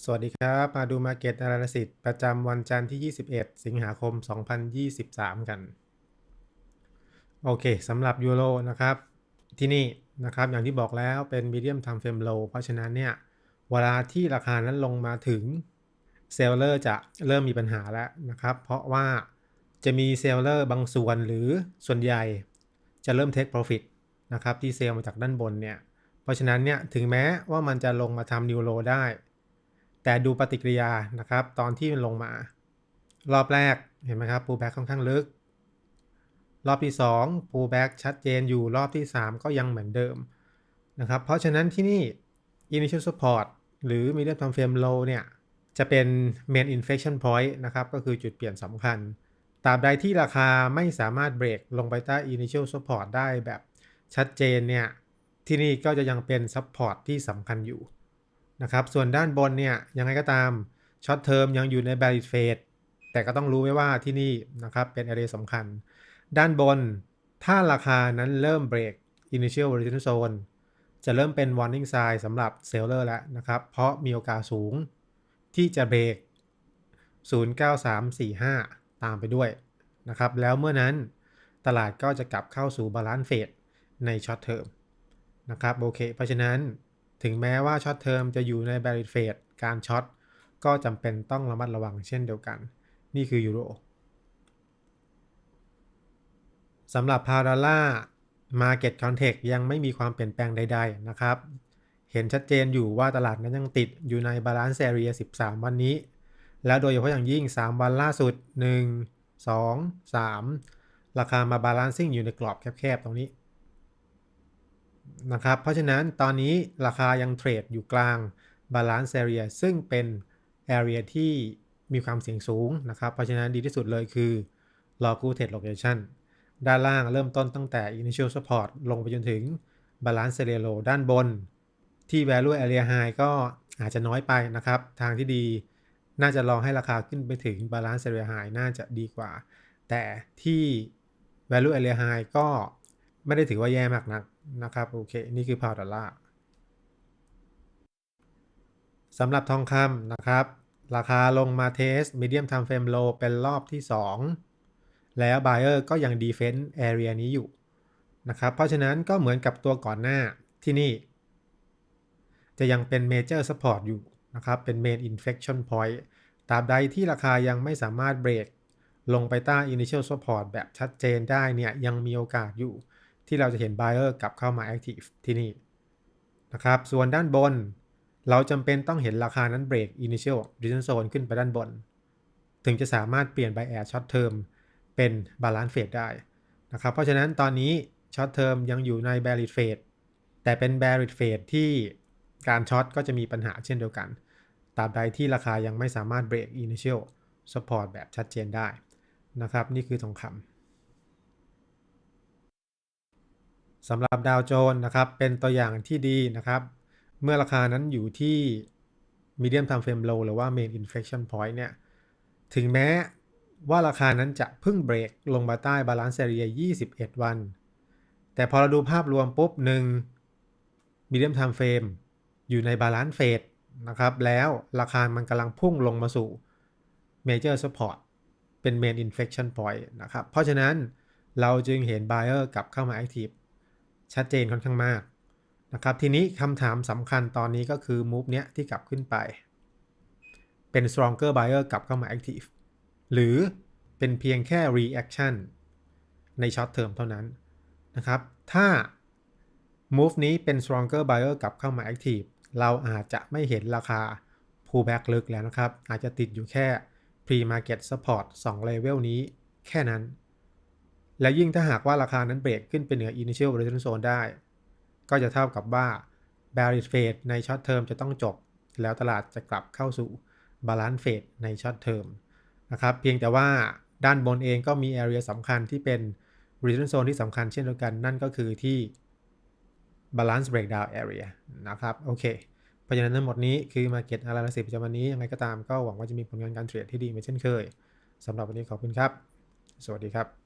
สวัสดีครับ มาดู Market Analysis ประจำวันจันทร์ที่ 21 สิงหาคม 2023 กัน โอเคสำหรับยูโรนะครับ ที่นี่นะครับอย่างที่บอกแล้วเป็น medium time frame low เพราะฉะนั้นเนี่ย เวลาที่ราคานั้นลงมาถึงเซลเลอร์จะเริ่มมีปัญหาแล้วนะครับ เพราะว่าจะมีเซลเลอร์บางส่วนหรือส่วนใหญ่จะเริ่ม take profit นะครับที่เซลล์มาจากด้านบนเนี่ย เพราะฉะนั้นเนี่ยถึงแม้ว่ามันจะลงมาทำนิวโลได้ แต่ดูปฏิกิริยานะครับ ตอนที่มันลงมา รอบแรกเห็นไหมครับ pullback ค่อนข้างลึก รอบที่ 2 pullback ชัดเจนอยู่รอบที่ 3 ก็ยังเหมือนเดิมนะครับ เพราะฉะนั้นที่นี่ initial support หรือ medium time frame low เนี่ยจะเป็น main inflection point นะครับ ก็คือจุดเปลี่ยนสำคัญตราบใดที่ราคาไม่สามารถเบรกลงไปใต้ initial support ได้แบบชัดเจนเนี่ย ที่นี่ก็จะยังเป็น support ที่สำคัญอยู่ นะครับ ส่วนด้านบนเนี่ยยังไงก็ตามช็อตเทอมยังอยู่ใน bearish phase แต่ก็ต้องรู้ไว้ว่าที่นี่นะครับเป็น area สำคัญ ด้านบนถ้าราคานั้นเริ่มเบรก initial resistance zone จะเริ่มเป็น warning sign สำหรับ seller แล้วนะครับ เพราะมีโอกาสสูงที่จะเบรก 09345 ตามไปด้วยนะครับ แล้วเมื่อนั้นตลาดก็จะกลับเข้าสู่ balance phase ในช็อตเทอมนะครับ โอเค เพราะฉะนั้น ถึงแม้ว่าช็อตเทอมจะอยู่ใน bearish phase การช็อตก็จำเป็นต้องระมัดระวังเช่นเดียวกัน นี่คือยูโรสำหรับพาราล่า Market Context ยังไม่มีความเปลี่ยนแปลงใด ๆ นะครับ เห็นชัดเจนอยู่ว่าตลาดนั้นยังติดอยู่ใน Balance Area 13 วันนี้ แล้วโดยเฉพาะอย่างยิ่ง 3 วันล่าสุด 1 2 3 ราคามา Balancing อยู่ในกรอบแคบๆ ตรงนี้ นะครับ เพราะฉะนั้นตอนนี้ราคายังเทรดอยู่กลาง Balance Area ซึ่งเป็น Area ที่มีความเสี่ยงสูงนะครับ เพราะฉะนั้นดีที่สุดเลยคือ Local Trade Location ด้านล่างเริ่มต้นตั้งแต่ Initial Support ลงไปจนถึง Balance Area Low ด้านบน ที่ Value Area High ก็อาจจะน้อยไปนะครับ ทางที่ดีน่าจะรอให้ราคาขึ้นไปถึง Balance Area High น่าจะดีกว่า แต่ที่ Value Area High ก็ไม่ได้ถือว่าแย่มากนัก นะครับโอเคนี่คือพาวดอลลาร์สำหรับทองคำนะครับ ราคาลงมาเทส medium time frame low เป็นรอบที่ 2 แล้ว buyer ก็ยัง defense area นี้อยู่นะครับเพราะฉะนั้นก็เหมือนกับตัวก่อนหน้าที่นี่ จะยังเป็น major support อยู่นะครับเป็น main inflection point ตราบใดที่ราคายังไม่สามารถเบรกลงไปใต้ initial support แบบชัดเจนได้เนี่ยยังมีโอกาสอยู่ ที่เราจะเห็น buyer กลับเข้ามา active ที่นี่นะครับ ส่วนด้านบน เราจำเป็นต้องเห็นราคานั้นเบรก initial resistance zone ขึ้นไปด้านบน ถึงจะสามารถเปลี่ยน bias short term เป็น balance phase ได้นะครับ เพราะฉะนั้นตอนนี้ short term ยังอยู่ใน bearish phase แต่เป็น bearish phase ที่การช็อตก็จะมีปัญหาเช่นเดียวกัน ตราบใดที่ราคายังไม่สามารถเบรก initial support แบบชัดเจนได้นะครับ นี่คือทองคำ สำหรับดาวโจน์นะครับเป็นตัวอย่างที่ดีนะครับ เมื่อราคานั้นอยู่ที่ medium time frame low หรือว่า main inflection point เนี่ย ถึงแม้ว่าราคานั้นจะเพิ่งเบรกลงมาใต้ balance area 21 วัน แต่พอเราดูภาพรวมปุ๊บหนึ่ง medium time frame อยู่ใน balance phase นะครับแล้วราคามันกำลังพุ่งลงมาสู่ major support เป็น main inflection point นะครับ เพราะฉะนั้นเราจึงเห็น buyer กลับเข้ามา active ชัดเจนค่อนข้างมากนะครับทีนี้คำถามสำคัญตอนนี้ก็คือ move เนี้ยที่กลับขึ้นไป เป็น stronger buyer กลับเข้ามา active หรือเป็นเพียงแค่ reaction ใน short term เท่านั้นนะครับ ถ้า move นี้เป็น stronger buyer กลับเข้ามา active เราอาจจะไม่เห็นราคา pullback ลึกแล้วนะครับ อาจจะติดอยู่แค่ pre market support 2 level นี้แค่นั้น และยิ่งถ้าหากว่าราคานั้นเบรกขึ้นไปเหนือ initial resistance zone ได้ ก็จะเท่ากับว่า bearish phase ใน short term จะต้องจบ แล้วตลาดจะกลับเข้าสู่ balance phase ใน short term นะครับเพียงแต่ว่าด้านบนเองก็มี area สำคัญที่เป็น resistance zone ที่สำคัญเช่นเดียวกันนั่นก็คือที่ balance breakdown area นะครับโอเคเพราะฉะนั้นทั้งหมดนี้คือ Market Analysis ประจำวันนี้ยังไงก็ตามก็หวังว่าจะมีผลงานการเทรดที่ดีเหมือนเช่นเคยสำหรับวันนี้ขอบคุณครับ สวัสดีครับ